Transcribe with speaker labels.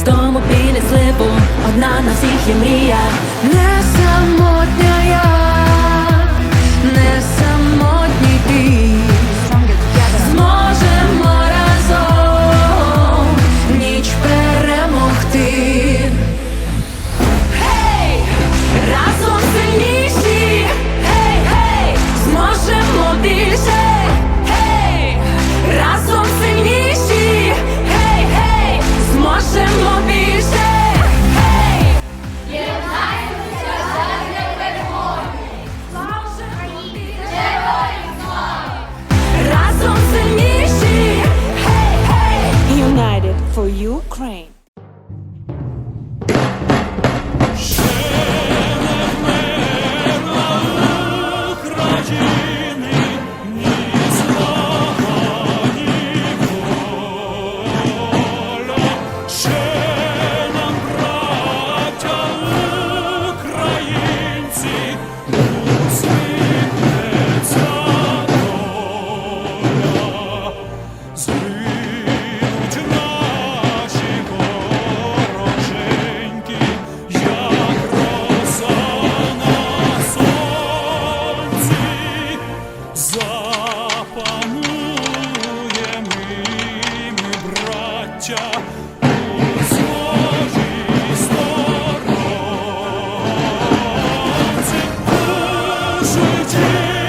Speaker 1: з дому біля зливу, одна на всіх є мрія. Ukraine.
Speaker 2: waiting.